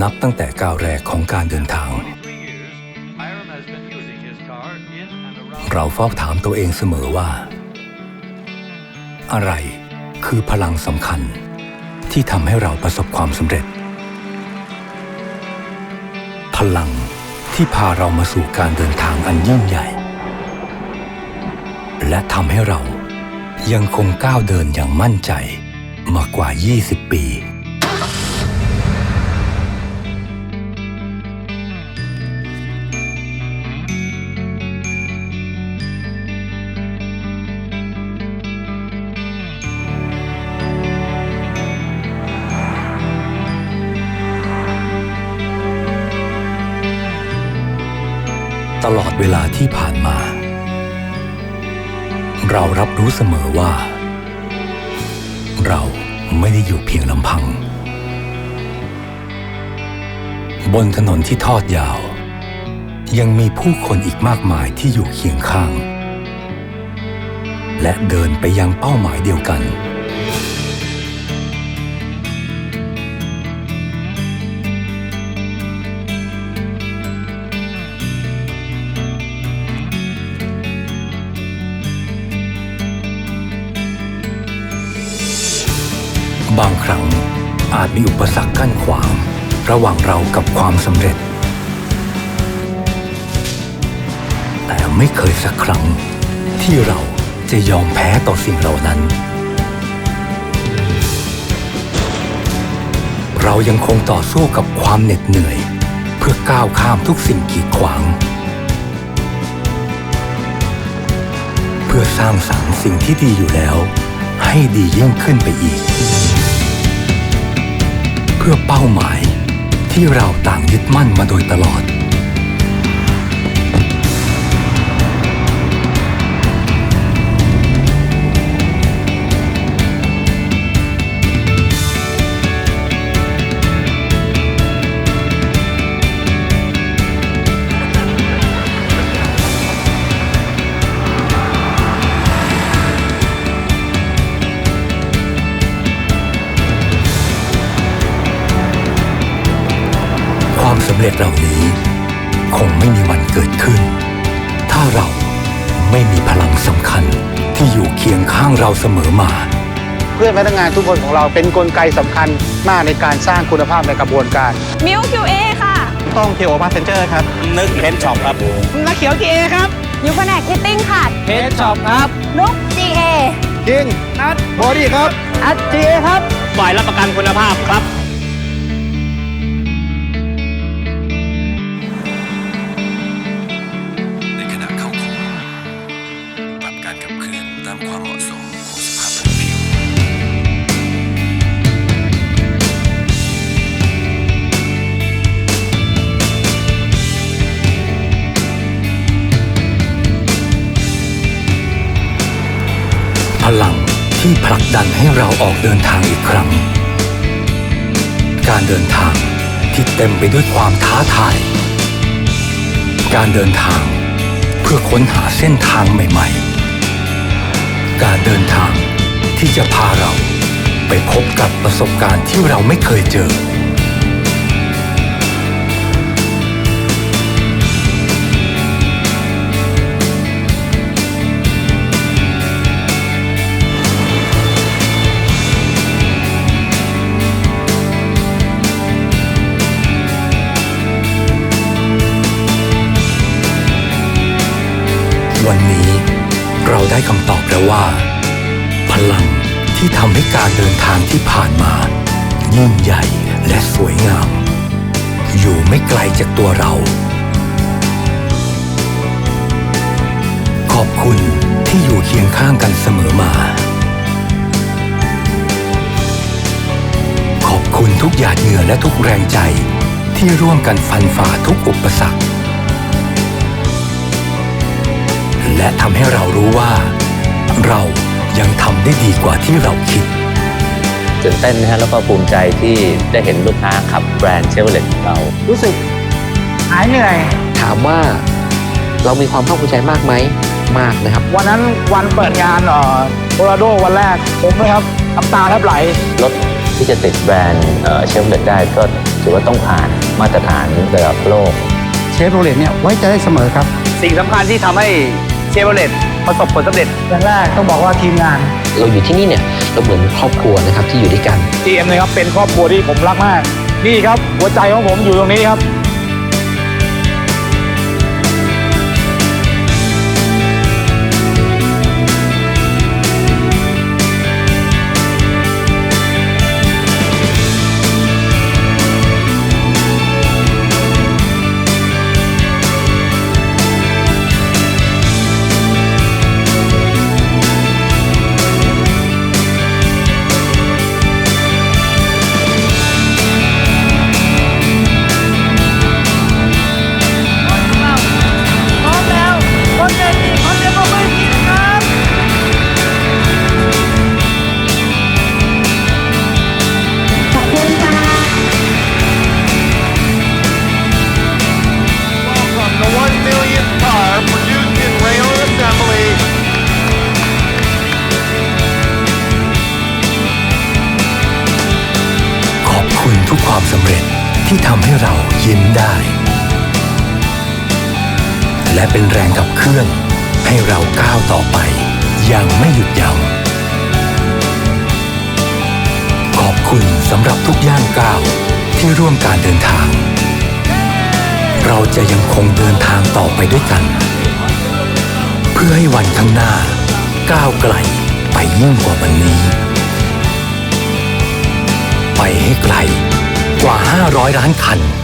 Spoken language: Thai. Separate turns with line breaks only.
นับตั้งแต่ก้าวแรกของการเดินทาง เราเฝ้าถามตัวเองเสมอว่า อะไรคือพลังสำคัญที่ทำให้เราประสบความสำเร็จ พลังที่พาเรามาสู่การเดินทางอันยิ่งใหญ่ และทำให้เรายังคงก้าวเดินอย่างมั่นใจมากว่า 20 ปี ตลอดเวลาที่ผ่านมา เรารับรู้เสมอว่า เราไม่ได้อยู่เพียงลำพัง บนถนนที่ทอดยาว ยังมีผู้คนอีกมากมายที่อยู่เคียงข้าง และเดินไปยังเป้าหมายเดียวกัน มีอุปสรรคกั้นขวาง ระหว่างเรากับความสำเร็จ แต่ไม่เคยสักครั้ง ที่เราจะยอมแพ้ต่อสิ่งเหล่านั้น เรายังคงต่อสู้กับความเหน็ดเหนื่อย เพื่อก้าวข้ามทุกสิ่งกีดขวาง เพื่อสร้างสรรค์สิ่งที่ดีอยู่แล้ว ให้ดียิ่งขึ้นไปอีก เพื่อเป้าหมาย ที่เราต่างยึดมั่นมาโดยตลอด เร็จเหล่านี้ คงไม่มีวันเกิดขึ้น ถ้าเราไม่มีพลังสำคัญที่อยู่เคียงข้างเราเสมอมา
เพื่อนพนักงานทุกคนของเราเป็นนกลไกสำคัญมากในการสร้างคุณภาพในกระบวนการ
มิวคิวเอค่ะ
ต้องเทโอมาเซนเจอร์ครับ
นึกเพนช็อปครับ
นักเขียวทีเอครับ
อยู่แผนกคิตติ้งค่ะ
เพนช็อปครับ
นุก GA
จิงนัดบอดี้ครับอัดจีเอครับ
ฝ่ายรับประกันคุณภาพครับ
ที่ผลักดันให้เราออกเดินทางอีกครั้ง การเดินทางที่เต็มไปด้วยความท้าทาย การเดินทางเพื่อค้นหาเส้นทางใหม่ ๆ การเดินทางที่จะพาเราไปพบกับประสบการณ์ที่เราไม่เคยเจอ ที่ทำให้การเดินทางที่ผ่านมายิ่งใหญ่และสวยงาม อยู่ไม่ไกลจากตัวเรา ขอบคุณที่อยู่เคียงข้างกันเสมอมา ขอบคุณทุกหยาดเหงื่อและทุกแรงใจที่ร่วมกันฟันฝ่าทุกอุปสรรค และทำให้เรารู้ว่า ได้ดีกว่าที่เราคิด
ตื่นเต้นนะฮะแล้วก็ภูมิใจที่ได้เห็นลูกค้าขับแบรนด์เชฟเวอร์เลตของเรา
รู้สึกหายเหนื่อย
ถามว่าเรามีความภาคภูมิใจมากไหมมากนะครับ
วันนั้นวันเปิดงานเอ่อโคโลราโดวันแรก ผมนะครับน้ำตาแทบไหล
รถที่จะติดแบรนด์เชฟเลตได้ก็ถือว่าต้องผ่านมาตรฐานระดับโลก
เชฟโรเลตเนี่ยไว้ใจได้เสมอครับ
สิ่งสำคัญที่ทำให้ เชฟโรเลตประสบผลสำเร็จ
อย่างแรกต้องบอกว่าทีมงาน
เราอยู่ที่นี่เนี่ยเราเหมือนครอบครัวนะครับที่อยู่ด้วยกัน
GM นะครับเป็นครอบครัวที่ผมรักมาก นี่ครับหัวใจของผมอยู่ตรงนี้ครับ
ความสำเร็จที่ทำให้เรายิ้มได้ และเป็นแรงขับเคลื่อนให้เราก้าวต่อไป อย่างไม่หยุดยัง้งขอบคุณสำหรับทุกย่างก้าวที่ร่วมการเดินทาง เราจะยังคงเดินทางต่อไปด้วยกัน เพื่อให้วันข้างหน้า ก้าวไกลไปยิ่งกว่าวันนี้ ไปให้ไกล กว่า 500 ล้านคัน